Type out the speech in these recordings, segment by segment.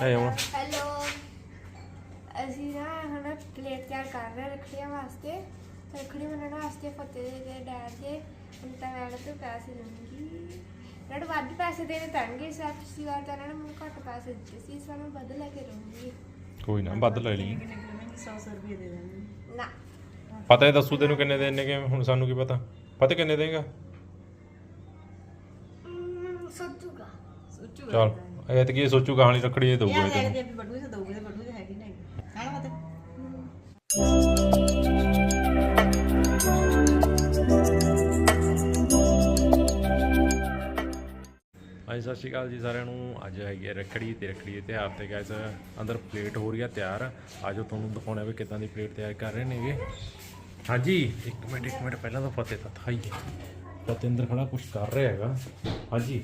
ਆਏ ਹੁਣ। ਹੈਲੋ। ਅਸੀਂ ਨਾ ਹੁਣ ਪਲੇਟ ਤਿਆਰ ਕਰ ਰਹੇ ਹਾਂ ਰੱਖੜੀਆਂ ਵਾਸਤੇ। ਰੱਖੜੀ ਬਣਾਉਣ ਵਾਸਤੇ ਫਤਿਹ ਦੇ ਡੈਡ ਦੇ। ਹੁਣ ਤਾਂ ਮੈਂ ਤੋਂ ਪੈਸੇ ਲਵਾਂਗੀ ਰੜ ਵੱਧ ਪੈਸੇ ਦੇਣੇ ਪੈਣਗੇ ਇਸ ਵਾਰ ਪਿਛਲੀ ਵਾਰ ਤਾਂ ਇਹਨਾਂ ਨੇ ਮੈਨੂੰ ਘੱਟ ਪੈਸੇ ਦਿੱਤੇ ਸੀ ਇਸ ਵਾਰ ਮੈਂ ਵੱਧ ਲੈ ਕੇ ਰਹੂੰਗੀ ਕੋਈ ਨਾ ਵੱਧ ਲੈ ਲਈ। ਕਿੰਨੇ ਕਿੰਨੇ ਮਹਿੰਗੀ 100 100 ਰੁਪਏ ਦੇ ਦੇਣਗੇ ਨਾ। ਪਤਾ ਹੈ ਦੱਸੂ ਤੈਨੂੰ ਕਿੰਨੇ ਦੇਣੇ ਕਿ ਹੁਣ ਸਾਨੂੰ ਕੀ ਪਤਾ? ਪਤਾ ਕਿੰਨੇ ਦੇਗਾ? ਮ, ਸੋਚੂਗਾ। ਸੋਚੂ ਚਲ ਇਹ ਤਾਂ ਕੀ ਸੋਚੂ ਕਹਾਣੀ ਰੱਖੜੀ ਇਹ ਦਊਗਾ ਇਹ ਤੈਨੂੰ ਵੀ ਤੇ ਬਟੂਏ ਤੇ ਹੈਗੀ ਨਹੀਂ। ਹਾਂ ਮਤ ਹਾਂਜੀ ਸਤਿ ਸ਼੍ਰੀ ਅਕਾਲ ਜੀ ਸਾਰਿਆਂ ਨੂੰ। ਅੱਜ ਹੈਗੀ ਹੈ ਰੱਖੜੀ ਤੇ ਰੱਖੜੀ ਦੇ ਤਿਉਹਾਰ ਤੇ ਗਾਇਸ ਅੰਦਰ ਪਲੇਟ ਹੋ ਰਹੀ ਹੈ ਤਿਆਰ। ਆਜੋ ਤੁਹਾਨੂੰ ਦਿਖਾਉਣਾ ਵੀ ਕਿਦਾਂ ਦੀ ਪਲੇਟ ਤਿਆਰ ਕਰ ਰਹੇ ਨੇਗੇ। ਹਾਂਜੀ ਇੱਕ ਮਿੰਟ ਇੱਕ ਮਿੰਟ ਪਹਿਲਾਂ ਤਾਂ ਫਤਿਹ ਤਾਂ ਥਾਈ ਫਤਿਹ ਅੰਦਰ ਖੜਾ ਕੁਝ ਕਰ ਰਿਹਾ ਹੈਗਾ। ਹਾਂਜੀ।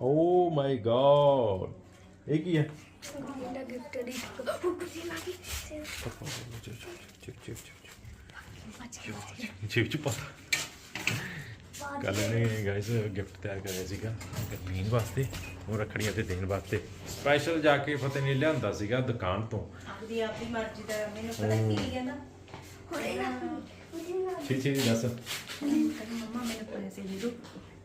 ਓ ਮਾਈ ਗॉड ਇਹ ਕੀ ਹੈ? ਗਿਫਟ ਦੀ ਫੋਟੋ ਸੀ ਲਾਗੀ chip chip chip chip chip ਕੱਲ ਨੇ ਗਾਇਸ ਗਿਫਟ ਤਿਆਰ ਕਰਿਆ ਸੀਗਾ। ਗਰਮੀਨ ਵਾਸਤੇ ਉਹ ਰੱਖੜੀਆਂ ਤੇ ਦੇਣ ਵਾਸਤੇ। ਸਪੈਸ਼ਲ ਜਾ ਕੇ ਫਤਿਹ ਨੇ ਲਿਆਂਦਾ ਸੀਗਾ ਦੁਕਾਨ ਤੋਂ। ਆਪਦੀ ਆਪਦੀ ਮਰਜ਼ੀ ਦਾ ਮੈਨੂੰ ਪਤਾ ਕੀ ਕਹਿੰਦਾ ਹੁਣੇ ਨਾ। ਛੇ ਛੇ ਦੱਸ। ਕਹਿੰਦਾ ਮੰਮਾ ਮੈਨੂੰ ਪੈਸੇ ਦੇ ਦੋ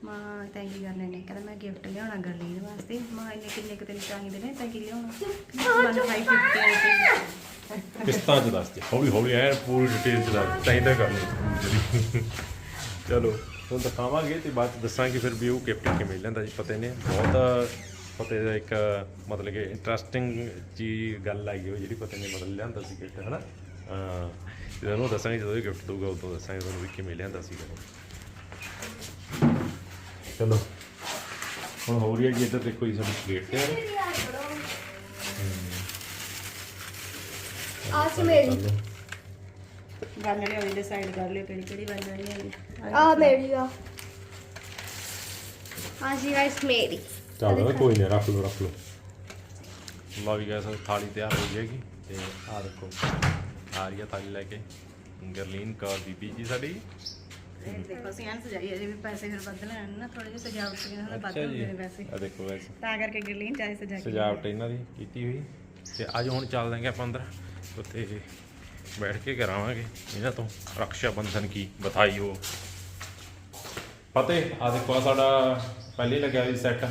ਮਾਂ ਤਾਂ ਕੀ ਕਰਨੇ ਨੇ ਕਹਿੰਦਾ ਮੈਂ ਗਿਫਟ ਲਿਆਉਣਾ ਗਰਲੀਨ ਵਾਸਤੇ ਮਾਂ ਇੰਨੇ ਕਿੰਨੇ ਕੁ ਤੈਨੂੰ ਚਾਹੀਦੇ ਨੇ ਤਾਂ ਕੀ ਲਿਆਉਣਾ ਮਨ 550 ਕਿਸ਼ਤਾਂ ਚ ਦੱਸ ਦੇ, ਹੌਲੀ ਹੌਲੀ ਐ ਪੂਰੀ ਡਿਟੇਲ ਚ ਦੱਸ ਚਾਹੀਦਾ ਕਰ ਲਈ ਚਲੋ, ਹੁਣ ਦਿਖਾਵਾਂਗੇ ਤੇ ਬਾਅਦ ਚ ਦੱਸਾਂਗੇ ਫਿਰ ਵੀ ਉਹ ਗਿਫਟ ਕਿਵੇਂ ਲੈਂਦਾ ਜੀ, ਪਤੇ ਨੇ ਬਹੁਤ, ਪਤੇ ਦਾ ਇੱਕ ਮਤਲਬ ਕਿ ਇੰਟਰਸਟਿੰਗ ਜੀ ਗੱਲ ਆਈ ਉਹ ਜਿਹੜੀ ਪਤੇ ਨੇ ਮਤਲਬ ਲਿਆਂਦਾ ਸੀ ਗਿਫਟ ਹਨਾ? ਹਾਂ ਤੇ ਉਹਨੂੰ ਦੱਸਾਂਗੇ ਜਦੋਂ ਇਹ ਗਿਫਟ ਦਊਗਾ ਉਦੋਂ ਦੱਸਾਂਗੇ ਤੁਹਾਨੂੰ ਵੀ ਕਿਵੇਂ ਲਿਆਂਦਾ ਸੀਗਾ ਚਲੋ ਹੁਣ ਹੋ ਰਹੀ ਹੈ ਜੀ ਇੱਧਰ ਦੇਖੋ ਜੀ ਸਾਡੀ ਪਲੇਟ ਤਿਆਰ ਆਸ ਮੇਰੀ ਗਾਲੜੇ ਹੋਈ ਡਿਸਾਈਡ ਕਰ ਲਿਓ ਕਿਹੜੀ ਕਿਹੜੀ ਬਣਨੀ ਹੈ ਆ ਮੇਰੀ ਆ ਹਾਂ ਜੀ ਗਾਇਸ ਮੇਰੀ ਚੱਲ ਕੋਈ ਨਹੀਂ ਰੱਖ ਲਓ ਰੱਖ ਲਓ ਲਓ ਵੀ ਗਾਇਸ ਥਾਲੀ ਤਿਆਰ ਹੋ ਜਾਏਗੀ ਤੇ ਆ ਦੇਖੋ ਆ ਰਹੀ ਹੈ ਥਾਲੀ ਲੈ ਕੇ ਗਰਲੀਨ ਕੌਰ ਬੀਬੀ ਜੀ ਸਾਡੀ। ਦੇਖੋ ਅਸੀਂ ਐਨ ਸਜਾਈ ਅਜੇ ਵੀ ਪੈਸੇ ਫਿਰ ਵੱਧ ਲੈਣ ਨਾ ਥੋੜੇ ਜਿਹੇ ਸਜਾਵਟ ਸੀ ਨਾਲ ਵੱਧ ਅੱਛਾ ਜੀ। ਹੁੰਦੇ ਨੇ ਪੈਸੇ। ਆ ਦੇਖੋ ਗਾਇਸ ਤਾਂ ਕਰਕੇ ਗਰਲੀਨ ਚਾਹੇ ਸਜਾ ਕੇ ਸਜਾਵਟ ਇਹਨਾਂ ਦੀ ਕੀਤੀ ਹੋਈ। ਤੇ ਅੱਜ ਹੁਣ ਚੱਲ ਦਾਂਗੇ ਆਪਾਂ ਅੰਦਰ। ਉੱਥੇ ਬੈਠ ਕੇ ਕਰਾਵਾਂਗੇ। ਇਹਨਾਂ ਤੋਂ ਰਕਸ਼ਾ ਬੰਧਨ ਕੀ ਬਧਾਈ ਹੋ ਫਤਿਹ ਆ ਦੇਖੋ ਸਾਡਾ ਪਹਿਲੇ ਲੱਗਿਆ ਹੋਈ ਸੈੱਟ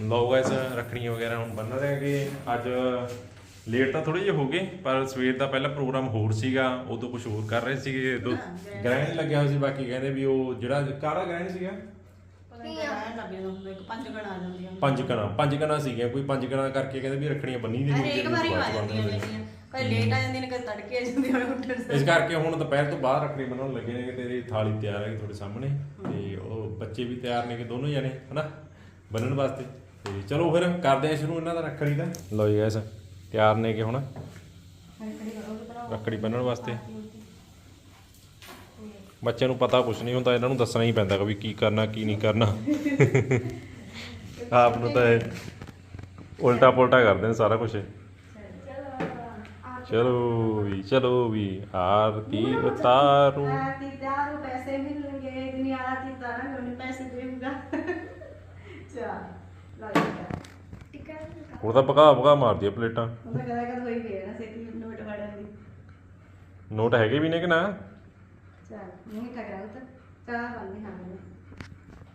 ਲਓ ਗਾਇਸ ਰੱਖੜੀਆਂ ਵਗੈਰਾ ਹੁਣ ਬੰਨ ਰਹੇ ਹੈਗੇ। ਅੱਜ ਲੇਟ ਤਾਂ ਥੋੜੇ ਜਿਹੇ ਹੋ ਗਏ ਪਰ ਸਵੇਰ ਦਾ ਪਹਿਲਾ ਪ੍ਰੋਗਰਾਮ ਹੋਰ ਸੀਗਾ ਉਦੋਂ ਕੁਝ ਹੋਰ ਕਰ ਰਹੇ ਸੀਗੇ ਦੋ ਗ੍ਰਹਿਣ ਲੱਗਿਆ ਹੋਇਆ ਸੀ ਬਾਕੀ ਕਹਿੰਦੇ ਵੀ ਉਹ ਜਿਹੜਾ ਕਾਹਦਾ ਗ੍ਰਹਿਣ ਸੀਗਾ? ਜਾਂਦਾ ਪੰਜ ਗਣ ਆ ਜਾਂਦੀਆਂ। ਪੰਜ ਕਣਾ ਪੰਜ ਕਣਾ ਸੀਗੀਆਂ ਕੋਈ ਪੰਜ ਕਣਾ ਕਰਕੇ ਕਹਿੰਦੇ ਵੀ ਰੱਖੜੀਆਂ ਬੰਨੀ ਦੀ ਹਰੇਕ ਵਾਰੀ ਆ ਜਾਂਦੀਆਂ ਜਿਹੜੀਆਂ ਕਦੇ ਲੇਟ ਆ ਜਾਂਦੀਆਂ ਨੇ ਕਦੇ ਤੜਕੇ ਆ ਜਾਂਦੀਆਂ ਨੇ ਉੱਠਣ ਇਸ ਕਰਕੇ ਹੁਣ ਦੁਪਹਿਰ ਤੋਂ ਬਾਅਦ ਰੱਖੜੀ ਬੰਨਣ ਲੱਗੇ ਨੇ ਕਿ ਤੇਰੀ ਥਾਲੀ ਤਿਆਰ ਹੈ ਤੁਹਾਡੇ ਸਾਹਮਣੇ ਤੇ ਉਹ ਬੱਚੇ ਵੀ ਤਿਆਰ ਨੇ ਕਿ ਦੋਨੋਂ ਜਣੇ ਹਨਾ ਬੰਨਣ ਵਾਸਤੇ। ਤੇ ਚਲੋ ਫਿਰ ਕਰਦੇ ਆ ਸ਼ੁਰੂ ਇਹਨਾਂ ਦਾ ਰੱਖੜੀ ਦਾ। ਲਓ ਜੀ ਗਾਇਸ ਤਿਆਰ ਨੇ ਕਿ ਹੁਣ? ਰੱਖੜੀ ਬੰਨਣ ਵਾਸਤੇ। ਬੱਚਿਆਂ ਨੂੰ ਪਤਾ ਕੁਝ ਨਹੀਂ ਹੁੰਦਾ ਇਹਨਾਂ ਨੂੰ ਦੱਸਣਾ ਹੀ ਪੈਂਦਾ ਕਿ ਕੀ ਕਰਨਾ ਕੀ ਨਹੀਂ ਕਰਨਾ। ਆਪ ਨੂੰ ਤਾਂ ਉਲਟਾ ਪੁਲਟਾ ਕਰਦੇ ਨੇ ਸਾਰਾ ਕੁਝ ਚਲੋ ਵੀ ਚਲੋ ਵੀ ਆਰਤੀ ਉਤਾਰੂ। ਆਤੀ ਦਾਰੂ ਪੈਸੇ ਮਿਲਣਗੇ ਦੁਨੀਆ ਆਤੀ ਤਾਰਾ ਮੈਨੂੰ ਪੈਸੇ ਦੇਊਗਾ। ਚਾ ਉਹ ਤਾਂ ਪਕਾ ਪਕਾ ਮਾਰਦੀ ਆ ਪਲੇਟਾਂ। ਉਹ ਤਾਂ ਕਦਾ ਕਦ ਹੋਈ ਗਏ ਨਾ ਸੇਤੀ ਨੋਟ ਵੜਨ ਦੀ। ਨੋਟ ਹੈਗੇ ਵੀ ਨੇ ਕਿ ਨਾ? ਚਲ ਨਹੀਂ ਟਕਰਾਉ ਤਾਂ ਚਾਹ ਬੰਦੇ ਹਾਂ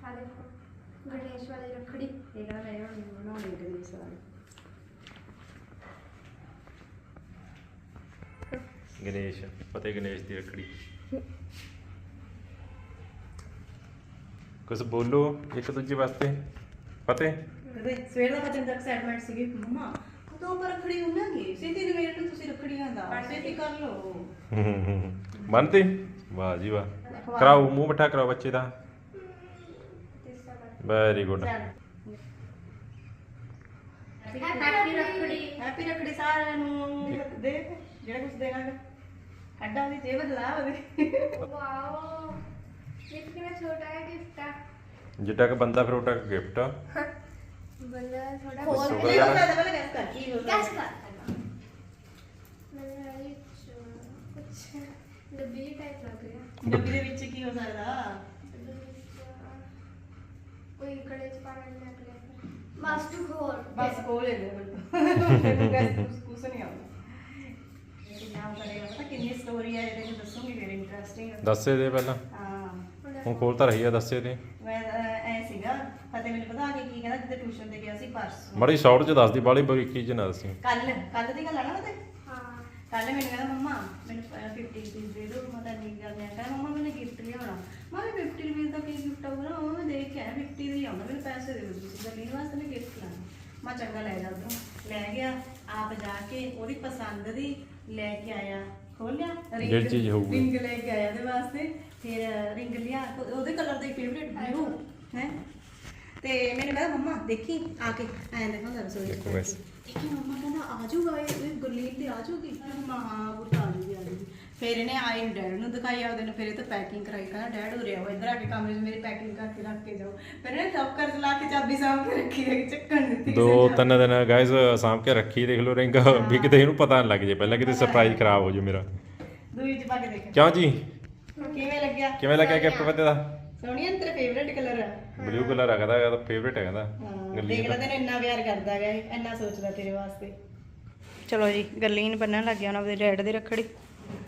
ਆ ਦੇਖੋ ਗਣੇਸ਼ ਵਾਲੀ ਰੱਖੜੀ। ਇਹ ਕਹਿੰਦਾ ਮੈਂ ਹੁਣ ਬਣਾਉਣੀ ਕਦੀ ਸਵਾਲ ਗਣੇਸ਼ ਫਤਿਹ ਗਣੇਸ਼ ਦੀ ਰੱਖੜੀ। ਕੁਝ ਬੋਲੋ ਇੱਕ ਦੂਜੇ ਵਾਸਤੇ। ਫਤਿਹ। ਕਦੇ ਸਵੇਰ ਦਾ ਪਤਨ ਤੱਕ ਐਡਮਿਟ ਸੀਗੀ ਮੰਮਾ ਕਦੋਂ ਪਰ ਰੱਖੜੀ ਹੁੰਨਾਂਗੇ ਸੇਤੀ ਨੂੰ ਮੇਰੇ ਨੂੰ ਤੁਸੀਂ ਰੱਖੜੀਆਂ ਦਾ ਸੇਤੀ ਕਰ ਲਓ। ਮੰਨਤੇ ਵਾਹ ਜੀ ਵਾਹ। ਕਰਾਓ ਮੂੰਹ ਮਿੱਠਾ ਕਰਾਓ ਬੱਚੇ ਦਾ। Very good happy Rakhri. Happy Rakhri ਸਾਰਿਆਂ ਨੂੰ। ਦੇ ਜਿਹੜਾ ਕੁਝ ਦੇਣਾ ਕੱਢਾ ਦੀ ਜੇਬ ਲਾ ਉਹਦੇ। ਵਾਓ ਇਹ ਕਿੰਨਾ ਛੋਟਾ ਹੈ ਗਿਫਟ ਆ। ਜਿੱਡਾ ਕਿ ਬੰਦਾ ਫਿਰ ਉਹਦਾ ਗਿਫਟ ਬੰਦਾ ਥੋੜਾ ਹੋਰ ਪਹਿਲਾਂ ਗੈਸ ਕਰ ਕੀ ਹੋ। ਕੈਸ ਸਕਦਾ ਕਰ। ਮੈਨੂੰ ਇਹ ਕੁਛ ਡੱਬੀ ਟਾਈਪ ਲੱਗ ਰਿਹਾ ਡੱਬੀ ਦੇ ਵਿੱਚ ਕੀ ਹੋ ਸਕਦਾ? ਡੱਬੀ ਵਿੱਚ ਕੋਈ ਕੜੇ ਚ ਪਾ ਮਾਸਟਰ ਖੋਲ। ਬਸ ਕੋਲ ਲੈ ਲੈ ਮੈਨੂੰ ਗੈਸ ਕੁਛ ਕੁਛ ਨਹੀਂ ਆਉਂਦਾ। ਇਹ ਨਾਮ ਕਰੇਗਾ ਪਤਾ ਕਿੰਨੀ ਸਟੋਰੀ ਹੈ ਇਹਦੇ ਵਿੱਚ ਦੱਸੂਗੀ ਫਿਰ ਇੰਟਰਸਟਿੰਗ ਦੱਸੇ ਦੇ ਪਹਿਲਾਂ। ਹਾਂ। ਹੁਣ ਖੋਲ ਤਾਂ ਰਹੀ ਆ ਦੱਸੇ ਦੇ ਫਤਿਹ ਮੈਨੂੰ ਪਤਾ ਆ ਕੇ ਕੀ ਕਹਿੰਦਾ ਜਿੱਦੇ ਟਿਊਸ਼ਨ ਤੇ ਗਿਆ ਸੀ ਪਰਸੋਂ। ਮੜੀ ਸ਼ਾਰਟ ਚ ਦੱਸਦੀ ਬਾਲੀ ਬਰੀਕੀ ਚ ਨਾ ਦੱਸੀ ਕੱਲ ਕੱਲ ਦੀ ਗੱਲ ਆ ਨਾ ਉਹਦੇ? ਹਾਂ। ਕੱਲ ਮੈਨੂੰ ਕਹਿੰਦਾ ਮੰਮਾ ਮੈਨੂੰ 50 ਰੁਪਏ ਦੇ ਦਿਓ ਮੈਂ ਤਾਂ ਨਹੀਂ ਕਰਨਾ ਕਹਿੰਦਾ ਮੰਮਾ ਮੈਨੂੰ ਗਿਫਟ ਲਿਆਉਣਾ। ਮੈਂ ਕਿਹਾ 50 ਰੁਪਏ ਦਾ ਕੀ ਗਿਫਟ ਨਾ ਉਹ ਮੈਂ ਦੇਖ ਕੇ ਆਇਆ 50 ਦਾ ਹੀ ਆਉਂਦਾ ਮੈਨੂੰ ਪੈਸੇ ਦੇ ਦਿਓ ਤੁਸੀਂ ਗੱਲੀ ਵਾਸਤੇ ਮੈਂ ਗਿਫਟ ਲਾਣਾ ਮੈਂ ਚੰਗਾ ਲੈ ਜਾ ਉੱਧਰੋਂ ਲੈ ਗਿਆ ਆਪ ਜਾ ਕੇ ਉਹਦੀ ਪਸੰਦ ਦੀ ਲੈ ਕੇ ਆਇਆ ਖੋਲਿਆ ring- ਜਿਹੜੀ ਚੀਜ਼ ਹੋਊਗੀ। ਰਿੰਗ ਲੈ ਕੇ ਆਇਆ ਉਹਦੇ ਵਾਸਤੇ ਫਿਰ ਰਿੰਗ ਲਿਆ ਉਹ- ਉਹਦੇ ਕਲਰ ਦਾ ਫੇਵਰੇਟ ਬਲੂ ਹੈ? ਤੇ ਮੈंने ਕਹਾ ਮੰਮਾ ਦੇਖੀ ਆ ਕੇ। ਐਂ ਦੇਖੋ ਰਸੋਈ ਚ ਦੇਖੋ। ਕੇ। ਦੇਖੀ ਮੰਮਾ ਕਹਿੰਦਾ ਆ ਜਾਊਗਾ ਇਹ ਇਹ ਗੁਰਲੀਨ ਤੇ ਆ ਜਾਊਗੀ? ਮੰਮਾ ਹਾਂ ਪੁੱਤ ਆ ਜਾਊਗੀ ਆ ਜਾਊਗੀ। ਫਿਰ ਇਹਨੇ ਆਏ ਡੈਡ ਨੂੰ ਦਿਖਾਇਆ ਉਹਦੇ ਨੂੰ ਫਿਰ ਇਹ ਤਾਂ ਪੈਕਿੰਗ ਕਰਾਈ। ਕਹਿੰਦਾ ਡੈਡ ਉਰੇ ਆਓ ਇੱਧਰ ਆ ਕੇ ਕਮਰੇ 'ਚ ਮੇਰੀ ਪੈਕਿੰਗ ਕਰਕੇ ਰੱਖ ਕੇ ਜਾਓ। ਫਿਰ ਇਹਨੇ ਟੱਕਰ ਚ ਲਾ ਕੇ ਚਾਬੀ ਸਾਂਭ ਕੇ ਰੱਖੀ ਹੈ ਚੱਕਣ ਦਿੱਤੀ ਦੋ ਤਿੰਨ ਦਿਨ ਗਾਇਸ ਸਾਂਭ ਕੇ ਰੱਖੀ ਦੇਖ ਲਓ ਰਿੰਗ। ਵੀ ਕਿਤੇ ਇਹਨੂੰ ਪਤਾ ਨਾ ਲੱਗ ਜੇ ਪਹਿਲਾਂ ਕਿਤੇ ਸਰਪ੍ਰਾਈਜ਼ ਖਰਾਬ ਹੋ ਜੇ ਮੇਰਾ। ਦੂਈ ਚ ਪਾ ਕੇ ਦੇਖ ਕਿਉਂ ਜੀ? ਕਿਵੇਂ ਲੱਗਿਆ? ਕਿਵੇਂ ਲੱਗਿਆ ਗਿਫਟ ਪਤੇ ਦਾ? ਸੋਹਣੀਆ ਤੇਰਾ ਫੇਵਰੇਟ ਕਲਰ ਹੈ ਬਲੂ ਕਲਰ ਆ ਕਹਿੰਦਾ ਇਹਦਾ ਫੇਵਰੇਟ ਹੈ ਕਹਿੰਦਾ। ਗੱਲੀ ਦੇਖ ਲੈ ਤੈਨੂੰ ਇੰਨਾ ਪਿਆਰ ਕਰਦਾ ਹੈ ਇੰਨਾ ਸੋਚਦਾ ਤੇਰੇ ਵਾਸਤੇ। ਚਲੋ ਜੀ ਗਰਲੀਨ ਬੰਨਣ ਲੱਗ ਗਿਆ ਉਹਨਾਂ ਦੇ ਡੈਡ ਦੇ ਰੱਖੜੀ।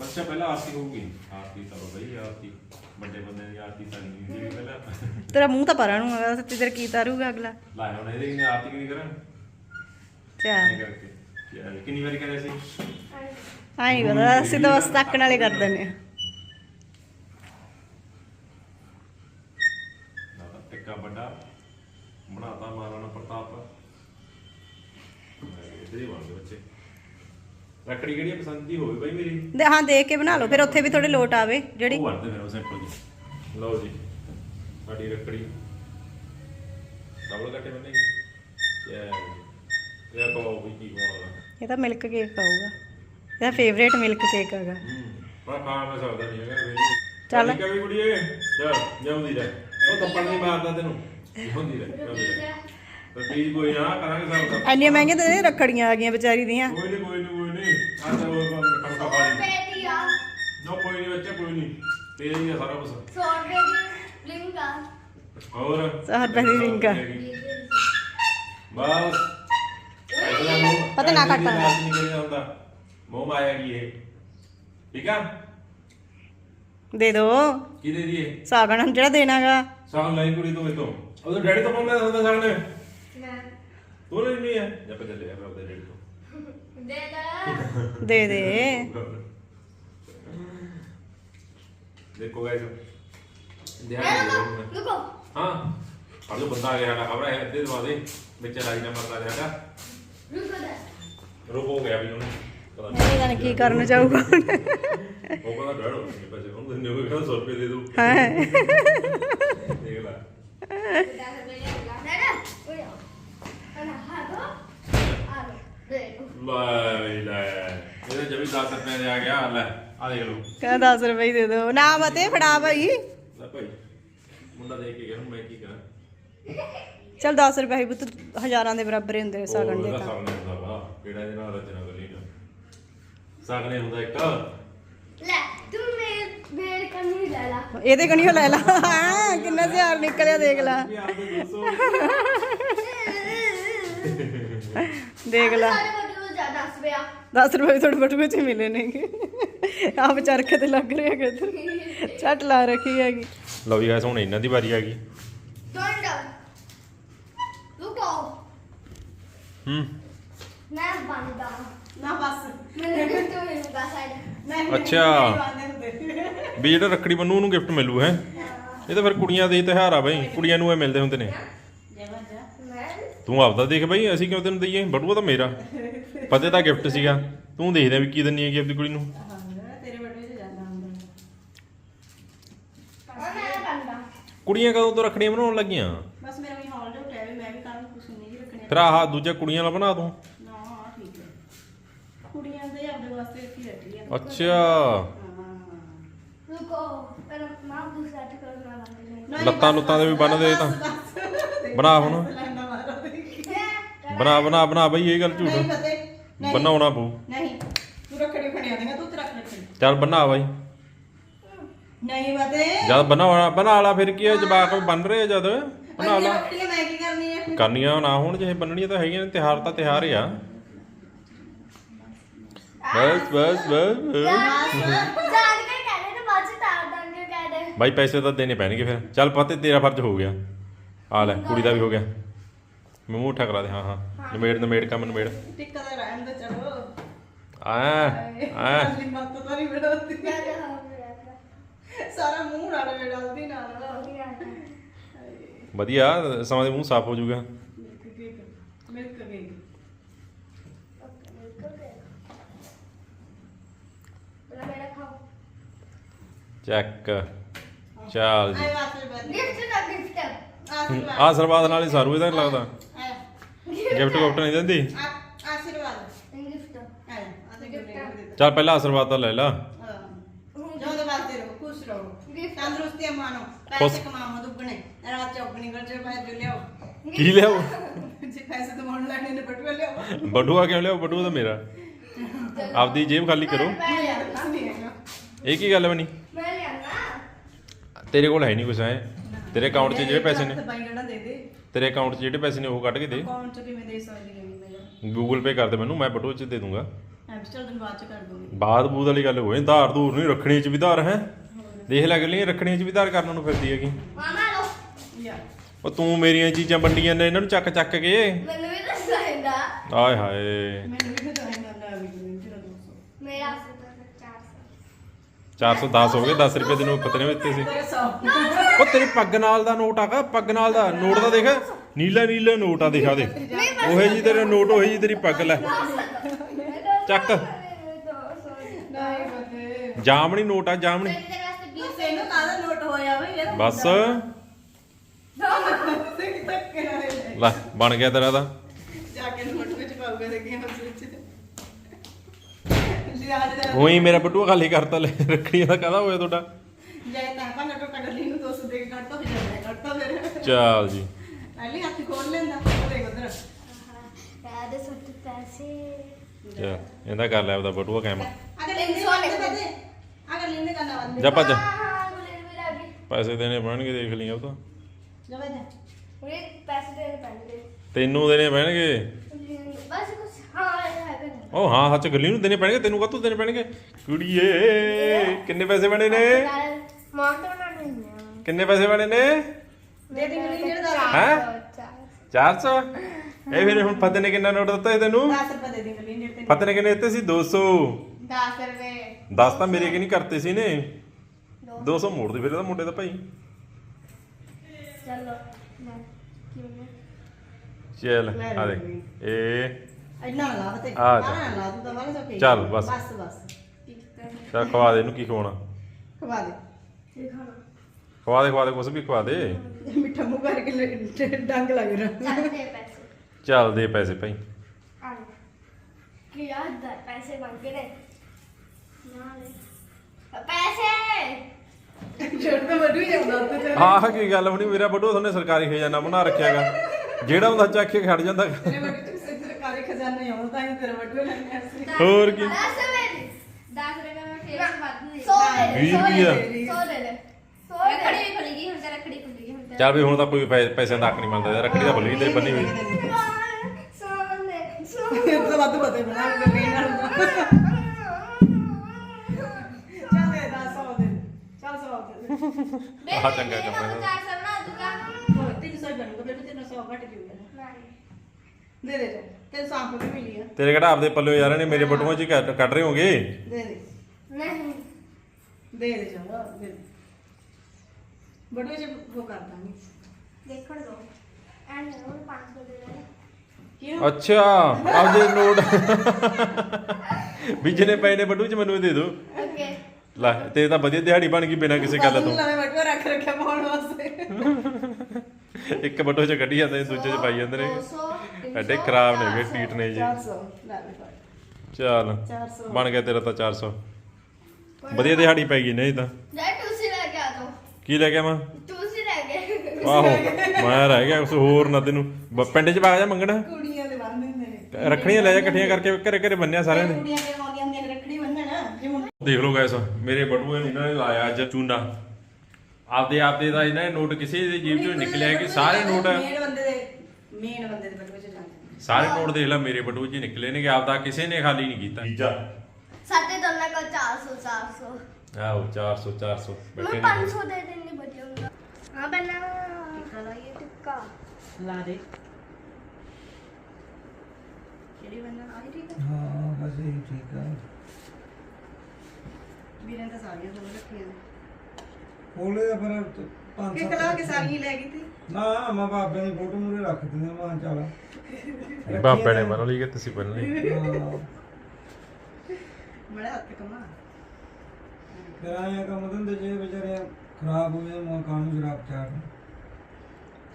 ਅੱਛਾ ਪਹਿਲਾਂ ਆਰਤੀ ਹੋਊਗੀ। ਆਰਤੀ ਤਾਂ ਬਈ ਆਰਤੀ। ਵੱਡੇ ਬੰਦੇ ਦੀ ਆਰਤੀ ਤਾਂ ਨਹੀਂ ਹੁੰਦੀ ਪਹਿਲਾਂ। ਤੇਰਾ ਮੂੰਹ ਤਾਂ ਪਰਾਂ ਨੂੰ ਹੈਗਾ ਤੇ ਤੇਰੇ ਕੀ ਤਾਰੂਗਾ ਅਗਲਾ। ਲਾਇਆ ਹੁਣ ਇਹਦੇ ਕਿਨੇ ਆਰਤੀ ਕਿਵੇਂ ਕਰਾਂ? ਚਾ। ਨਹੀਂ ਕਰਕੇ। ਯਾਰ, ਕਿੰਨੀ ਵਾਰੀ ਕਰਿਆ ਸੀ? ਆਈ ਨਹੀਂ ਪਤਾ ਅਸੀਂ ਤਾਂ ਬਸ ਤੱਕਣ ਵਾਲੇ ਕਰ ਦਿੰਦੇ ਆ ਨਾ ਤਾਂ ਟਿੱਕਾ ਵੱਡਾ ਬਣਾਤਾ ਮਹਾਰਾਣਾ ਪ੍ਰਤਾਪ। ਇਧਰ ਹੀ ਬਣਦੇ ਬੱਚੇ। ਰੱਖੜੀ ਕਿਹੜੀ ਪਸੰਦ ਦੀ ਹੋਵੇ ਬਈ ਮੇਰੀ? ਦੇ ਹਾਂ ਦੇਖ ਕੇ ਬਣਾ ਲਓ ਫਿਰ ਉੱਥੇ ਵੀ ਥੋੜੇ ਲੋਟ ਆਵੇ ਜਿਹੜੀ ਉਹ ਬਣਦੇ ਫਿਰ ਸਿੰਪਲ ਜੀ ਲਓ ਜੀ ਸਾਡੀ ਰੱਖੜੀ। ਡਬਲ ਕੱਟੇ ਬੰਨੇਗੀ ਇਹ ਇਹ ਕੋ ਵੀ ਕੀ ਹੋਣਾ ਇਹ ਤਾਂ ਮਿਲਕ ਕੇਕ ਖਾਊਗਾ ਇਹਦਾ ਫੇਵਰੇਟ ਮਿਲਕ ਕੇਕ ਹੈਗਾ। ਹੂੰ ਪਰ ਖਾ ਮੈਂ ਸਕਦਾ ਨਹੀਂ ਹੈਗਾ। ਵੀ ਚੱਲ। ਠੀਕ ਹੈ ਵੀ ਕੁੜੀਏ ਚੱਲ ਜਾਉਂਦੀ ਰਹਿ। ਉਹ ਥੱਪੜ ਨਹੀਂ ਮਾਰਦਾ ਤੈਨੂੰ। ਹੁੰਦੀ ਰਹਿ ਜਾਉਂਦੀ ਰਹਿ ਪਰ ਵੀ ਕੋਈ ਨਾ ਕਰਾਂਗੇ ਸਭ ਦਾ ਐਨੀਆਂ ਮਹਿੰਗੀਆਂ ਤੇ ਰੱਖੜੀਆਂ ਆ ਗਈਆਂ ਵਿਚਾਰੀ ਦੀਆਂ। ਕੋਈ ਨਹੀਂ ਕੋਈ ਨਹੀਂ ਕੋਈ ਨਹੀਂ। ਆ ਤਾਂ ਉਹ ਕੰਮ ਕਾ ਪਾ ਲਈ ਬੇਟੀ ਆ। ਨੋ ਕੋਈ ਨਹੀਂ ਬੱਚਾ ਕੋਈ ਨਹੀਂ। ਤੇਰੇ ਹੀ ਆ ਸਾਰਾ ਕੁਝ 100 ਰੁਪਏ ਦੀ ਰਿੰਗ ਆ। ਹੋਰ? ਸੌ ਰੁਪਏ ਦੀ ਰਿੰਗ ਆ। ਬਸ। ਇਹਦਾ ਮੂੰਹ। ਪਤਾ ਨਾ ਕੱਟ ਲਾਸ਼ ਨਹੀਂ ਕਰੀਦਾ ਹੁੰਦਾ ਮੂੰਹ ਮਾਇਆ ਕੀ ਇਹ। ਠੀਕ ਆ? ਦੇ ਦੋ। ਕੀ ਦੇ ਦੀਏ ਸਾਗਣ ਜਿਹੜਾ ਦੇਣਾਗਾ। ਸਾਗ ਲਈ ਕੁੜੀ ਤੋਂ ਇਤੋਂ ਉਹਦੇ ਡੈਡੀ ਤੋਂ ਪਾਉਂਦਾ ਹੁੰਦਾ ਸਾਗ ਨੇ। ਮੈਂ। ਤੂੰ ਲੈ ਨਹੀਂ ਹੈ ਜਾਂ ਪਤਾ ਲੈ ਮੈਂ ਉਹਦੇ ਡੈਡੀ ਤੋਂ। ਦੇ ਦਾ। ਦੇ ਦੇ। ਦੇਖੋ ਗਾਇਸ ਲੈ ਧਿਆਨ ਲੁਕੋ ਹਾਂ। ਅਰ ਜੋ ਬੰਦਾ ਆ ਗਿਆ ਸਾਡਾ। ਖਬਰ ਹੈ ਅੱਧੇ ਦਵਾ ਦੇ ਵਿੱਚ ਲਾਈ ਨਾ ਮਰਦਾ ਰਿਹਾ ਲੁਕੋ ਦਾ ਰੁਕ ਹੋ ਗਿਆ ਵੀ ਉਹਨੂੰ। ਪਤਾ ਨਹੀਂ ਜਾਣੇ ਕੀ ਕਰਨ ਜਾਊਗਾ ਉਹ ਕਹਿੰਦਾ ਡੈਡ ਹੋ ਗਏ ਪੈਸੇ ਉਹਨੂੰ ਕਹਿੰਦਾ 100 ਰੁਪਏ ਦੇ ਦੂ ਹਾਂ। ਦੇਖ ਲੈ। ਲੈ। ਲੈ ਨਾ ਓਏ ਅਨਾ ਹਾਂ ਦੋ ਆ ਲੋ ਦੇ ਦੋ ਲੈ ਲੈ ਇਹਦੇ ਜਮੀ 10 ਰੁਪਏ ਦੇ ਆ ਗਿਆ। ਲੈ ਆ ਦੇਖ ਲਓ। ਕਹਿੰਦਾ 10 ਰੁਪਏ ਹੀ ਦੇ ਦੋ ਨਾ ਮਤੇ ਫੜਾ ਭਾਈ। ਲੈ ਭਾਈ ਮੁੰਡਾ ਦੇਖ ਕੇ ਗਿਆ ਹੁਣ ਮੈਂ ਕੀ ਕਰਾਂ? ਚਲ 10 ਰੁਪਏ ਹੀ ਪੁੱਤ ਹਜ਼ਾਰਾਂ ਦੇ ਬਰਾਬਰ ਹੀ ਹੁੰਦੇ ਨੇ ਸਾਗਣ ਦੇ ਤਾਂ। ਸਾਗਣੇ ਹੁੰਦਾ ਵਾ। ਕਿਹੜਾ ਰਚਨਾ ਕਰੀ ਨਾ ਸਾਗਣੇ ਹੁੰਦਾ ਇੱਕ ਲੈ ਤੂੰ ਮੇਰ ਮੇਰ ਕੰਨੀ ਲੈ ਲਾ ਇਹਦੇ ਕਣੀਓ ਲੈ ਲਾ। ਹਾਂ, ਕਿੰਨਾ ਸਿਆਰ ਨਿਕਲਿਆ ਦੇਖ ਲੈ। ਦੇਖ ਲੈ। ਸਾਡੇ ਵੱਲੋਂ ਜਾ 10 ਰੁਪਿਆ 10 ਰੁਪਏ ਤੁਹਾਡੇ ਬਟੂਏ ਚ ਹੀ ਮਿਲੇ ਨੇਗੇ ਆਪ ਚਰਖੇ ਤੇ ਲੱਗ ਰਿਹਾ ਕਿੱਧਰ ਛੱਟ ਲਾ ਰੱਖੀ ਹੈਗੀ। ਲਓ ਜੀ ਗਾਇਸ ਹੁਣ ਇਹਨਾਂ ਦੀ ਵਾਰੀ ਆ ਗਈ ਡੋਂਟ ਲੁਕੋ ਹੂੰ। ਮੈਂ ਬੰਦਾ। ਨਾ ਬਸ। ਮੈਨੂੰ ਤੂੰ ਮੈਨੂੰ ਕਾ ਸਾਈਡ ਅੱਛਾ। ਵੀ ਜਿਹੜਾ ਰੱਖੜੀ ਬੰਨੂ ਉਹਨੂੰ ਗਿਫਟ ਮਿਲੂ ਹੈ? ਇਹ ਤਾਂ ਫਿਰ ਕੁੜੀਆਂ ਦੇ ਤਿਉਹਾਰ ਆ ਬਈ ਕੁੜੀਆਂ ਨੂੰ ਇਹ ਮਿਲਦੇ ਹੁੰਦੇ ਨੇ। ਮੈਂ ਤੂੰ ਆਪਦਾ ਦੇਖ ਬਈ ਅਸੀਂ ਕਿਉਂ ਤੈਨੂੰ ਦਈਏ? ਬਟੂਆ ਤਾਂ ਮੇਰਾ। ਪਤੇ ਤਾਂ ਗਿਫਟ ਸੀਗਾ। ਤੂੰ ਦੇਖਦੇ ਵੀ ਕੀ ਦਿੰਨੀ ਹੈਗੀ ਆਪਦੀ ਕੁੜੀ ਨੂੰ। ਕੁੜੀਆਂ ਕਦੋਂ ਤੋਂ ਰੱਖੜੀਆਂ ਬਣਾਉਣ ਲੱਗੀਆਂ? ਬਸ ਮੇਰਾ ਵੀ ਹਾਲ ਉੱਠਿਆ ਵੀ ਮੈਂ ਵੀ ਕੱਲ ਕੁਛ ਨਹੀਂ ਰੱਖਣੇ ਫਿਰ ਆਹ ਦੂਜਾ ਕੁੜੀਆਂ ਵਾਲਾ ਬਣਾ ਦੂੰ। ਕੁੜੀਆਂ ਦੇ ਆਪਦੇ ਵਾਸਤੇ ਰੱਖੀ ਰੱਖੀ ਆ। ਅੱਛਾ। ਹਾਂ ਲੁਕੋ ਪਰ ਮਾਂ ਨਾ ਲਾਉਂਦੇ ਨਹੀਂ, ਲੱਤਾਂ ਬਸ, ਲੁੱਤਾਂ ਦੇ ਵੀ ਬਸ, ਬੰਨ ਦੇ ਤਾਂ। ਬਸ। ਬਣਾ ਹੁਣ। ਮਾਰੋ। ਬਣਾ ਬਣਾ ਬਣਾ ਬਈ ਇਹ ਗੱਲ ਨਹੀਂ ਝੂਠ ਨਹੀਂ। ਬਣਾਉਣਾ ਪਊ। ਨਹੀਂ ਤੂੰ ਰੱਖੜੀ ਫੜਿਆ ਦੇਗਾ ਤੂੰ ਤੇ ਰੱਖ ਰੱਖੜੀ ਚੱਲ ਬਣਾ ਬਾਈ। ਨਹੀਂ ਬਤੇ ਜਦ ਬਣਾ ਬਣਾ ਲਾ ਫਿਰ ਕੀ ਹੈ ਜਵਾਕ ਬਣ ਰਹੇ ਆ ਜਦ। ਬਣਾ ਲਾ। ਰੱਖੜੀ ਮੈਂ ਕੀ ਕਰਨੀ ਹੈ ਕਰਨੀਆਂ ਨਾ ਹੁਣ ਜੇ ਬਣਨੀਆਂ ਤਾਂ ਹੈਗੀਆਂ ਨੇ ਤਿਹਾਰ ਤਾਂ ਤਿਹਾਰ ਹੀ ਆ। ਬਸ ਬਸ ਬਸ। ਜਾਣ ਕੇ ਕਹਿੰਦੇ ਨੇ ਬਾਅਦ ਚ ਤਾਰ ਦਾਂਗੇ ਕਹਿੰਦੇ ਬਾਈ ਪੈਸੇ ਤਾਂ ਦੇਣੇ ਪੈਣਗੇ ਫਿਰ। ਚੱਲ ਪਤੇ ਤੇਰਾ ਫਰਜ਼ ਹੋ ਗਿਆ। ਆ ਲੈ ਕੁੜੀ ਦਾ ਵੀ ਹੋ ਗਿਆ। ਮੈਂ ਮੂੰਹ ਠਾ ਕਰਾ ਦੇ ਹਾਂ ਹਾਂ। ਨਮੇੜ ਨਮੇੜ ਕੰਮ ਨਮੇੜ। ਟਿੱਕਾ ਦਾ ਰਹਿਣ ਦੇ ਚਲੋ। ਆ ਆ ਅਸਲੀ ਮੱਤ ਤਾਂ ਨਹੀਂ ਮਿਲਦੀ ਸਾਰਾ ਮੂੰਹ ਨਾਲ ਮਿਲਦੀ ਨਾਲ। ਵਧੀਆ ਸਮਾਂ ਦੇ ਮੂੰਹ ਸਾਫ਼ ਹੋ ਜਾਊਗਾ ਮਿਲਕ ਗਈ ਮੇਰਾ ਖਾਓ ਚੱਕ ਚੱਲ ਜੀ। ਗਿਫਟ ਦਾ ਗਿਫਟ ਆਸ਼ੀਰਵਾਦ ਆਸ਼ੀਰਵਾਦ ਨਾਲ ਹੀ ਸਾਰੂ ਇਹਦਾ ਨੀ ਲੱਗਦਾ। ਗਿਫਟ ਗੁਫਟ ਨਹੀਂ ਦਿੰਦੀ? ਆਸ਼ੀਰਵਾਦ। ਗਿਫਟ ਚੱਲ ਪਹਿਲਾਂ ਆਸ਼ੀਰਵਾਦ ਤਾਂ ਲੈ ਲਾ। ਜੋ ਦੇ ਵਾਸਤੇ ਰਹੋ ਖੁਸ਼ ਰਹੋ। Gift. ਤੰਦਰੁਸਤੀ ਮਾਣੋ। ਖੁਸ਼। ਪੈਸੇ ਕਮਾਓ ਦੁੱਗਣੇ। ਰਾਤ ਚੌਗਣੀ ਕਰ ਜੇ ਪੈਸੇ ਜੋ ਲਿਆਓ? ਕੀ ਲਿਆਓ? ਜੇ ਪੈਸੇ ਤਾਂ ਮੋੜ ਲੈਣੇ ਨੇ ਬਟੂਆ ਲਿਆਓ। ਬਟੂਆ ਕਿਉਂ ਲਿਆਓ? ਬਟੂਆ ਤਾਂ ਮੇਰਾ। ਆਪਦੀ ਜੇਬ ਖਾਲੀ ਕਰੋ। ਨਹੀਂ। ਇਹ ਕੀ ਗੱਲ ਬਣੀ? ਤੇਰੇ ਕੋਲ ਹੈ ਨਹੀਂ ਕੁਛ ਐ। ਤੇਰੇ ਅਕਾਊਂਟ 'ਚ ਜਿਹੜੇ ਪੈਸੇ ਨੇ। ਬਾਈ ਗਣਾ ਦੇ ਦੇ? ਤੇਰੇ ਅਕਾਊਂਟ 'ਚ ਜਿਹੜੇ ਪੈਸੇ ਨੇ ਉਹ ਕੱਢ ਕੇ ਦੇ। ਅਕਾਊਂਟ ਚ ਕਿਵੇਂ ਦੇ ਸਕਦੀ ਹਾਂ ਮੈਂ ਗੂਗਲ ਪੇ ਕਰ ਦੇ ਮੈਨੂੰ ਮੈਂ ਬਟੂਏ 'ਚ ਦੇ ਦੂੰਗਾ। ਐਪਸਟਰ ਦਿਨ ਬਾਅਦ ਚ ਕਰ ਦੂੰਗੀ। ਬਾਦ ਬੂਦ ਵਾਲੀ ਗੱਲ ਹੋਏ ਧਾਰ ਧੂਰ ਨਹੀਂ ਰੱਖਣੀ 'ਚ ਵੀ ਧਾਰ ਹੈ? ਦੇਖ ਲੈ ਗੱਲੀਆਂ ਰੱਖਣੀਆਂ 'ਚ ਵੀ ਧਾਰ ਕਰਨ ਨੂੰ ਫਿਰਦੀ ਹੈਗੀ। ਮਾਮਾ ਲੋ ਯਾ। ਉਹ ਤੂੰ ਮੇਰੀਆਂ ਚੀਜ਼ਾਂ ਵੰਡੀਆਂ ਨੇ ਇਹਨਾਂ ਨੂੰ ਚੱਕ ਚੱਕ ਕੇ। ਮੈਨੂੰ ਵੀ ਦੱਸਦਾ ਇਹਦਾ। ਆਏ ਹਾਏ। ਮੈਨੂੰ ਵੀ ਇਹਨਾਂ ਦਾ ਵੀ ਤੇਰਾ ਦੋਸਤ ਮੇਰਾ ਸਿਰ 400 410 ਹੋ ਗਏ 10 ਰੁਪਏ ਦੇ ਨੋਟ ਪਤਾ ਨਹੀਂ ਸੀ। ਉਹ ਤੇਰੀ ਪੱਗ ਨਾਲ ਦਾ ਨੋਟ ਆਗਾ ਪੱਗ ਨਾਲ ਦਾ ਨੋਟ ਦਾ ਦੇਖ, ਨੀਲਾ ਨੀਲਾ ਨੋਟ ਆ ਦਿਖਾ ਦੇ। ਉਹੇ ਜੀ ਤੇਰਾ ਨੋਟ, ਉਹੇ ਜੀ ਤੇਰੀ ਪੱਗ ਲੈ। ਚੱਕ। ਜਾਮਣੀ ਨੋਟ ਆ, ਜਾਮਣੀ। ਬਸ। ਲੈ। ਬਣ ਗਿਆ ਤੇਰਾ ਤਾਂ। ਜਾ ਕੇ ਨੋਟ ਵਿੱਚ ਪਾਉਗਾ ਤੇ ਗਿਆ ਉਸ ਵਿੱਚ ਲਿਆ ਦੇ ਉਹੀ ਮੇਰਾ ਬਟੂਆ ਖਾਲੀ ਕਰਤਾ ਲੈ ਰੱਖੜੀਆਂ ਦਾ ਕਹਦਾ ਹੋਇਆ ਤੁਹਾਡਾ? ਜੇ ਤਾਂ ਪੰਨ ਟੋ ਕੱਢ ਲਈ ਨੂੰ 200 ਦੇ ਕੱਢ ਤਾ ਜਾਂਦਾ ਕੱਢ ਤਾ ਫਿਰ। ਚੱਲ ਜੀ। ਪਹਿਲੇ ਹੱਥ ਖੋਲ ਲੈਂਦਾ ਦੇਖ ਉਧਰ। ਯਾਦ ਸੁੱਟ ਪੈਸੇ। ਚੱਲ ਇਹਦਾ ਕਰ ਲੈ ਆਪਦਾ ਬਟੂਆ ਕਾਇਮ। ਅਗਰ ਲੈਂਦੇ ਅਗਰ ਲੈਂਦੇ ਕਰਨਾ ਬੰਦੇ ਜਾ ਭੱਜ। ਹਾਂ ਗੁਲੇ ਵੀ ਲੱਗੀ ਪੈਸੇ ਦੇਣੇ ਪੈਣਗੇ ਦੇਖ ਲਈ ਉਹ ਤਾਂ। ਜਾ ਬਦੇ ਉਹਨੇ ਪੈਸੇ ਦੇਣੇ ਪੈਣਗੇ। ਤੈਨੂੰ ਦੇਣੇ ਪੈਣਗੇ? ਬਸ ਕੁਛ। ਹਾਂ ਉਹ ਹਾਂ ਹੱਥ ਗੱਲੀ ਨੂੰ ਦੇਣੇ ਪੈਣਗੇ ਤੈਨੂੰ ਕਾਹਤੋਂ ਦੇਣੇ ਪੈਣਗੇ? ਕੁੜੀਏ ਕਿੰਨੇ ਪੈਸੇ ਬਣੇ ਨੇ? ਕਿੰਨੇ ਪੈਸੇ ਬਣੇ ਨੇ? ਦੇ ਦੇ ਗਲੀ ਜਿਹੜਾ ਦਾ ਹੈਂ? 400 ਇਹ ਫਿਰ ਹੁਣ ਫਤਿਹ ਨੇ ਕਿੰਨਾ ਨੋਟ ਦਿੱਤਾ ਸੀ ਤੈਨੂੰ? 10 ਰੁਪਏ ਦੇ ਦੇ ਗਲੀ ਜਿਹੜੇ ਤੇ ਫਤਿਹ ਨੇ ਕਿੰਨੇ ਦਿੱਤੇ ਸੀ? 200 10 ਰੁਪਏ। 10 ਤਾਂ ਮੇਰੇ ਕਿ ਨਹੀਂ ਕਰਤੇ ਸੀ ਨੇ? 200 ਮੋੜ ਦੇ ਫਿਰ ਇਹਦਾ ਮੁੰਡੇ ਦਾ ਭਾਈ। ਚਲੋ ਮੈਂ ਚੱਲ ਆ ਦੇ। ਇਹ ਇੰਨਾ ਨਾ ਲਾ ਤੇ। ਆ ਜਾ। ਨਾ ਲਾ ਤੂੰ ਤਾਂ ਵਾਲੇ ਸੋ ਚੱਲ, ਬਸ। ਬਸ ਬਸ। ਚੱਲ ਖਵਾ ਦੇ ਇਹਨੂੰ ਕੀ ਖਵਾਉਣਾ? ਖਵਾ ਦੇ। ਖਵਾ ਦੇ ਖਵਾ ਦੇ ਕੁਛ ਵੀ ਖਵਾ ਦੇ। ਮਿੱਠਾ ਮੂੰਹ ਕਰਕੇ ਲ- ਡੰਗ ਲੱਗ ਰਿਹਾ। ਚੱਲ ਦੇ ਪੈਸੇ। ਚੱਲ ਦੇ ਪੈਸੇ ਭਾਈ। ਆ। ਕੀ ਯਾਦ ਦਾ ਪੈਸੇ ਮੰਗੇ ਨੇ ਨਾ ਲੈ। ਪੈਸੇ! ਜੜ ਤਾਂ ਵੱਡੂ ਜਾਂਦਾ ਉੱਤੇ ਤੇ ਆਹ ਕੀ ਗੱਲ ਮੇਰਾ ਤੁਹਾਨੂੰ ਸਰਕਾਰੀ ਖਜ਼ਾਨਾ ਬਣਾ ਰੱਖਿਆਗਾ ਜਿਹੜਾ ਹੁੰਦਾ ਚੱਕ ਕੇ ਖੜ ਜਾਂਦਾ। ਵੱਡੂ ਤੇ ਸਰਕਾਰੀ ਖਜ਼ਾਨਾ ਹੀ ਆਉਂਦਾ ਤਾਂ ਹੀ ਤੇਰਾ ਵੱਡੂ ਲੈਣੇ ਸੀ ਹੋਰ ਕੀ? 10 ਰੁਪਏ 10 ਰੁਪਏ ਮੈਂ ਫੇਰ ਵੱਧ ਨਹੀਂ 100 ਵੀਹ ਰੁਪਈਆ। ਦੇ 100 ਦੇ ਦੇ। 100 ਰੱਖੜੀ ਵੀ ਖੁੱਲ ਗਈ ਹੁਣ ਤੇ ਰੱਖੜੀ ਖੁੱਲ ਗਈ ਹੁਣ ਤੇ ਚੱਲ ਵੀ ਹੁਣ ਤਾਂ ਕੋਈ ਪੈ- ਪੈਸਿਆਂ ਦਾ ਹੱਕ ਨਹੀਂ ਮੰਨਦਾ ਰੱਖੜੀ ਦਾ ਭੁੱਲ ਗਈ ਤੇਰੀ ਬੰਨੀ ਹੋਈ। ਸੋਨੇ ਇਹ ਤਾਂ ਵੱਧ ਪਤੇ ਬਣਾ ਕੇ ਪੀਣ ਨਾਲ ਚੱਲ ਦੇ 10 ਦੇ ਚੱਲ 100 ਦੇ ਆਹ ਚੰਗਾ ਕੰਮ ਹੈ। ਚਾਰ ਸੌ ਬਣਾ ਦੂੰਗਾ। ਹੋਰ 300 ਬਣੂਗਾ ਬੇਟੇ ਤੈਨੂੰ 100 ਘੱਟ ਜੂਗਾ ਦੇ ਦੇ ਜਾ ਤੈਨੂੰ ਸਾਂਪ ਵੀ ਮਿਲੀ ਆ। ਤੇਰੇ ਕਿਹੜਾ ਆਪਦੇ ਪੱਲੇ ਯਾਰਾਂ ਨੇ ਮੇਰੇ ਬਟੂਆਂ 'ਚ ਹੀ ਕੱਢ ਕੱਢ ਰਹੇ ਹੋਗੇ? ਦੇ ਦੇ। ਨਹੀਂ ਦੇ ਦੇ ਚੰਗਾ ਦੇ ਦੇ। ਬੜੂ ਚ ਉਹ ਕਰ ਦਾਂਗੇ। ਦੇਖਣ ਦੋ। ਐਂਡ ਹੁਣ 500 ਦੇ ਦੇ ਕਿਉਂ? ਅੱਛਾ ਆਪਦੇ ਨੋਟ। ਵੀ ਜਿਹਨੇ ਪਏ ਨੇ ਬਟੂ 'ਚ ਮੈਨੂੰ ਇਹ ਦੇ ਦਿਓ ਓਕੇ ਲੈ ਤੇ ਤਾਂ ਵਧੀਆ ਦਿਹਾੜੀ ਬਣ ਗਈ ਬਿਨਾਂ ਕਿਸੇ ਗੱਲ ਤੋਂ। ਨਵੇਂ ਬਟੂਆ ਰੱਖ ਰੱਖਿਆ ਪਾਉਣ ਵਾਸਤੇ। ਇੱਕ ਬਟੂ 'ਚ ਕੱਢੀ ਜਾਂਦੇ ਨੇ ਦੂਜੇ 'ਚ ਪਾਈ ਜਾਂਦੇ ਨੇ। 200 ਐਡੇ ਖਰਾਬ ਨੇ ਹੈਗੇ ਟੀਟ ਨੇ ਜੀ। 400 ਲੈ ਲੈ। ਚੱਲ 400 ਬਣ ਗਿਆ ਤੇਰਾ ਤਾਂ 400 ਵਧੀਆ ਦਿਹਾੜੀ ਪੈ ਗਈ ਨਹੀਂ ਤਾਂ। ਲੈ ਤੁਸੀਂ ਲੈ ਕੇ ਆ ਦੋ ਕੀ ਲੈ ਕੇ ਆਵਾਂ? ਤੁਸੀਂ ਲੈ ਗਏ ਆਹੋ ਮੈਂ ਰਹਿ ਗਿਆ ਕੁਛ ਹੋਰ ਨਾ ਤੈਨੂੰ। ਬ- ਪਿੰਡ ਚ ਵਗ ਜਾ ਮੰਗਣਾ। ਕੁੜੀਆਂ ਦੇ ਬੰਨ ਦਿੰਦੇ ਨੇ। ਰੱਖੜੀਆਂ ਲੈ ਜਾ ਇਕੱਠੀਆਂ ਕਰਕੇ ਘਰੇ ਘਰੇ ਬੰਨਿਆ ਸਾਰਿਆਂ ਦੇ ਕੁੜੀਆਂ ਦੇ ਆਉਂਦੀਆਂ ਹੁੰਦੀਆਂ ਨੇ ਰੱਖੜੀ ਬੰਨਣ। ਜੇ ਮੁੰਡੇ ਦੇਖ ਲਓ ਗੈਸ ਮੇਰੇ ਬਟੂਏ ਨੂੰ ਇਹਨਾਂ ਨੇ ਲਾਇਆ ਅੱਜ ਚੂਨਾ। ਆਪਦੇ ਆਪਦੇ ਦਾ ਇਹਨਾਂ ਨੇ ਨੋਟ ਕਿਸੇ ਦੇ ਜੇਬ ਚੋਂ ਨਿਕਲਿਆ ਕਿ ਸਾਰੇ ਨੋਟ ਮੇਨ ਬੰਦੇ ਦੇ। ਮੇਨ ਬੰਦੇ ਦੇ ਬਟੂਏ ਚ ਜਾਂਦੇ ਨੇ ਸਾਰੇ ਨੋਟ ਦੇਖ ਲੈ ਮੇਰੇ ਬਟੂਏ 'ਚ ਨਿਕਲੇ ਨੇ ਕਿ ਆਪਦਾ ਕਿਸੇ ਨੇ ਖਾਲੀ ਨਹੀਂ ਕੀਤਾ। ਤੀਜਾ। ਸਾਡੇ ਦੋਨਾਂ ਕੋਲ 400 400 ਆਹੋ 400 400 ਮੈਂ ਬੈਠੇ 500 ਦੇ ਦੇਣੀ ਹੁੰਦਾ ਹਾਂ ਬਣਾ ਟਿੱਕਾ ਲਾਈਏ ਟਿੱਕਾ। ਲਾ ਦੇ। ਕਿਹੜੀ ਬੰਦਾ? ਆਈ ਠੀਕ ਹੈ ਹਾਂ ਬਸ ਇਹ ਠੀਕ ਆ। ਵੀਰੇ ਤਾਂ ਸਾਰੀਆਂ ਦੋਨੋਂ ਰੱਖੀਆਂ ਨੇ। ਦਾ ਫਿਰ ਤ- ਪੰਜ ਕਿ ਸੱਤ ਕਲਾ ਕੇ ਸਾਰੀਆਂ ਲੈ ਗਈ ਤੀ। ਨਾ ਮੈਂ ਬਾਬੇ ਦੀ ਫੋਟੋ ਮੂਰੇ ਰੱਖ ਦਿੰਦਾ ਮਾਂ ਚੱਲ। ਬਾਪੇ ਨੇ ਬਣ ਲਈ ਕਿ ਤੁਸੀਂ ਬਣ ਲਈ। ਹਾਂ। ਮੜਾ ਹੱਥ ਕਮਾ। ਫਿਰ ਆਇਆ ਕੰਮ ਧੰਦੇ ਜੇ ਵਿਚਾਰੇ ਖਰਾਬ ਹੋ ਜਾਏ ਮਾਂ ਕਾਨੂੰ ਸ਼ਰਾਬ ਚਾੜ।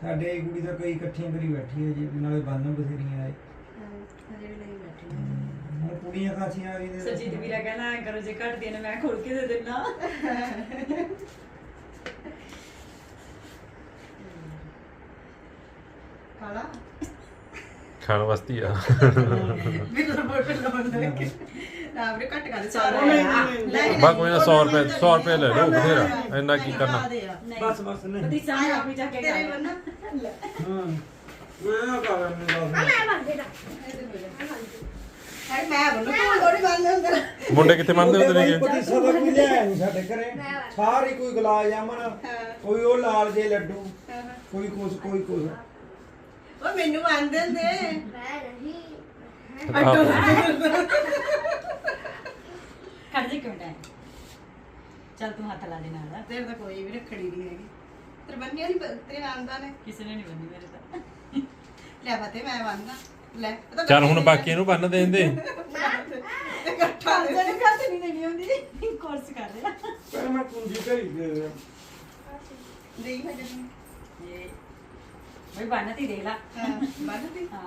ਸਾਡੇ ਇਹ ਕੁੜੀ ਤਾਂ ਕਈ ਇਕੱਠੀਆਂ ਕਰੀ ਬੈਠੀ ਹੈ ਜੀ ਨਾਲੇ ਬੰਨ ਬਥੇਰੀਆਂ ਆਏ ਹਜੇ ਵੀ ਲਈ ਬੈਠੀ ਹੁਣ ਕੁੜੀਆਂ ਖਾਸੀਆਂ ਆ ਗਈਆਂ ਨੇ। ਸਜੀਤ ਵੀਰਾ ਕਹਿੰਦਾ ਐਂ ਕਰੋ ਜੇ ਘਟਦੀ ਨੇ ਮੈਂ ਖੋਲ ਕੇ ਦੇ ਦੇਣਾ ਕਾਲਾ ਖਾਣ ਵਾਸਤੇ ਆ। ਵੀ ਤਾਂ ਬੋਟਲ ਲਾਉਂਦਾ ਕਿ ਨਾ ਵੀਰੇ ਘੱਟ ਕਰ ਸਾਰੇ ਬਾ ਕੋਈ ਨਾ 100 ਰੁਪਏ 100 ਰੁਪਏ ਲੈ ਲਓ ਬਥੇਰਾ। ਇੰਨਾ ਕੀ ਕਰਨਾ? ਬਸ ਬਸ ਨਹੀਂ। ਸਾਹਮਣੇ ਆਪਣੀ ਜਾ ਕੇ ਤੇਰੇ ਕਰ ਬੰਨਾ ਹਾਂ। ਮੈਂ ਨਾ। ਕਰ ਮੈਨੂੰ ਮੈਂ ਹੈ ਤੂੰ ਬੰਨ ਹੁੰਦਾ ਮੁੰਡੇ ਕਿੱਥੇ ਮੰਨਦੇ ਹੁੰਦੇ ਨੇਗੇ? ਕੋਈ ਸਦਾ ਕੋਈ ਲਿਆ ਨਹੀਂ ਸਾਡੇ ਘਰੇ। ਸਾਰੇ ਕੋਈ ਗੁਲਾਬ ਜਾਮਨ ਕੋਈ ਉਹ ਲਾਲ ਜੇ ਲੱਡੂ ਕੋਈ ਕੁਛ ਕੋਈ ਕੁਛ। ਉਹ ਮੈਨੂੰ ਆਂਦੇ ਨੇ। ਮੈਂ ਨਹੀਂ। ਖੜ ਜੇ ਕਿਉਂ ਟਾਈਮ? ਚੱਲ ਤੂੰ ਹੱਥ ਲਾ ਦੇ ਨਾਲ। ਤੇਰੇ ਤਾਂ ਕੋਈ ਵੀ ਰੱਖੜੀ ਨਹੀਂ ਹੈਗੀ। ਤੇਰੇ ਬੰਨਿਆ ਨਹੀਂ ਤੇਰੇ ਆਂਦਾ ਨੇ। ਕਿਸੇ ਨੇ ਨਹੀਂ ਬੰਦੀ ਮੇਰੇ ਤਾਂ। ਲੈ ਫਤੇ ਮੈਂ ਬੰਨਦਾ। ਲੈ ਉਹ ਤਾਂ ਚੱਲ ਹੁਣ ਬਾਕੀ ਇਹਨੂੰ ਬੰਨ ਦੇਣ ਦੇ। ਇਕੱਠਾ ਦੇ। ਜਣੇ ਘੱਟ ਨਹੀਂ ਦੇਣੀ ਹੁੰਦੀ। ਕੋਰਸ ਕਰ ਰਿਹਾ ਪਰ ਮੈਂ ਕੁੰਜੀ ਘਰੀ ਦੇ ਦਿਆਂ। ਦੇਖ ਹਜੇ ਤੂੰ ਇਹ ਬਈ ਬੰਨਤੀ ਦੇਖ ਲਾ ਹਾਂ ਬੰਨਦੀ ਹਾਂ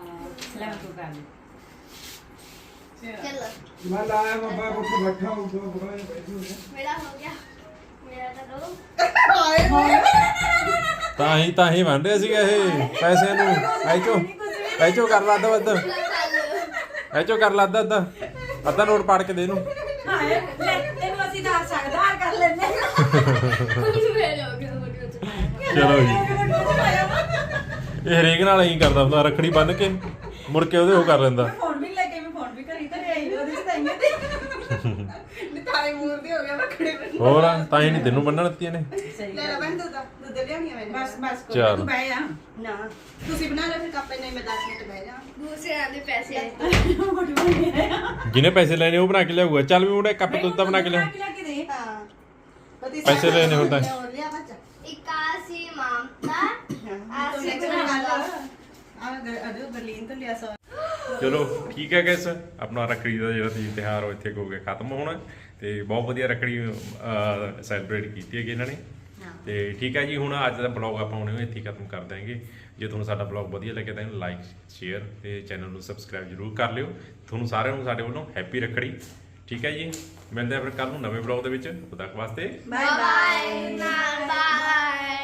ਲੈ ਮੈਂ ਤੂੰ ਕਰ ਲਈ ਚਲੋ ਮੈਂ ਲਾਇਆ ਬਾਬਾ ਕੋਲ ਬੈਠਾ ਉਹ ਦੋ ਬਗਾਏ ਬੈਠੇ ਮੇਰਾ ਹੋ ਗਿਆ ਮੇਰਾ ਤਾਂ ਹਾਏ ਤਾਂ ਹੀ ਤਾਂ ਹੀ ਬਣ ਰਿਹਾ ਸੀਗਾ ਇਹ ਪੈਸੇ ਨੂੰ ਐਚੋ ਐਚੋ ਕਰ ਲਾ ਅੱਧਾ ਵੱਧ ਐਚੋ ਕਰ ਲਾ ਅੱਧਾ ਅੱਧਾ ਅੱਧਾ ਨੋਟ ਪਾੜ ਕੇ ਦੇ ਇਹਨੂੰ ਹਾਏ ਲੈ ਤੈਨੂੰ ਅਸੀਂ ਦਾ ਸਕਦਾ ਕਰ ਲੈਨੇ ਚਲੋ ਜੀ ਇਹ ਹਰੇਕ ਨਾਲ ਐਂ ਕਰਦਾ ਹੁੰਦਾ ਰਖੜੀ ਬੰਨ ਕੇ ਮੁੜ ਕੇ ਉਹਦੇ ਉਹ ਕਰ ਲੈਂਦਾ। ਫੋਨ ਵੀ ਲੈ ਕੇ ਮੈਂ ਫੋਨ ਵੀ ਕਰੀ ਤੇ ਆਈ ਉਹਦੇ ਚ ਤਾਈਆਂ ਤੇ ਨਿਤਾਰੇ ਮੂਰਤੀ ਹੋ ਗਿਆ ਰੱਖੜੀ ਬੰਨ ਹੋਰ ਤਾਂ ਹੀ ਨਹੀਂ ਤੈਨੂੰ ਬੰਨਣ ਦਿੱਤੀਆਂ ਨੇ। ਲੈ ਲੈ ਬੰਨ ਦੁੱਧ ਦੁੱਧ ਲਿਆਉਣੀ ਆ ਮੈਂ। ਬਸ ਬਸ ਕੋਈ ਤੂੰ ਬਹਿ ਜਾ। ਨਾ। ਤੁਸੀਂ ਬਣਾ ਲਓ ਫਿਰ ਕੱਪੇ ਨਹੀਂ ਮੈਂ 10 ਮਿੰਟ ਬਹਿ ਜਾ। ਦੂਸਰੇ ਦੇ ਪੈਸੇ ਜਿਹਨੇ ਪੈਸੇ ਲੈਣੇ ਉਹ ਬਣਾ ਕੇ ਲਿਆਊਗਾ। ਚੱਲ ਵੀ ਮੁੰਡੇ ਕੱਪ ਦੁੱਧ ਦਾ ਬਣਾ ਕੇ ਲਿਆ। ਦੇ। ਪੈਸੇ ਲੈਣੇ ਹੁਣ ਤਾਂ। ਹੋਰ ਲਿਆ ਬੱਚਾ। ਇਕਾਸੀ ਮਾਮਤਾ ਆਸੀ ਆਸੀ ਗੱਲ ਗੁਲਾਬ। ਆ ਅਜੋ ਬਰਲੀਨ ਤੋਂ ਲਿਆ ਸੋ। ਚਲੋ ਠੀਕ ਹੈ ਗੈਸ ਆਪਣਾ ਰੱਖੜੀ ਦਾ ਜਿਹੜਾ ਸੀ ਤਿਉਹਾਰ ਉਹ ਇੱਥੇ ਹੋ ਗਿਆ ਖਤਮ ਹੋਣਾ। ਤੇ ਬਹੁਤ ਵਧੀਆ ਰੱਖੜੀ ਸੈਲੀਬ੍ਰੇਟ ਕੀਤੀ ਹੈਗੀ ਇਹਨਾਂ ਨੇ। ਤੇ ਠੀਕ ਹੈ ਜੀ ਹੁਣ ਅੱਜ ਦਾ ਬਲੌਗ ਆਪਾਂ ਹੁਣੇ ਇੱਥੇ ਹੀ ਖਤਮ ਕਰ ਦਾਂਗੇ ਜੇ ਤੁਹਾਨੂੰ ਸਾਡਾ ਬਲੌਗ ਵਧੀਆ ਲੱਗਿਆ ਤਾਂ ਇਹਨੂੰ ਲਾਈਕ ਸ਼ੇਅਰ ਤੇ ਚੈਨਲ ਨੂੰ ਸਬਸਕ੍ਰਾਈਬ ਜਰੂਰ ਕਰ ਲਿਓ। ਤੁਹਾਨੂੰ ਸਾਰਿਆਂ ਨੂੰ ਸਾਡੇ ਵੱਲੋਂ ਹੈਪੀ ਰੱਖੜੀ। ਠੀਕ ਹੈ ਜੀ ਮਿਲਦੇ ਆ ਫਿਰ ਕੱਲ ਨੂੰ ਨਵੇਂ ਬਲੌਗ ਦੇ ਵਿੱਚ। ਉਦੋਂ ਤੱਕ ਵਾਸਤੇ ਬਾਏ ਬਾਏ ਬਾਏ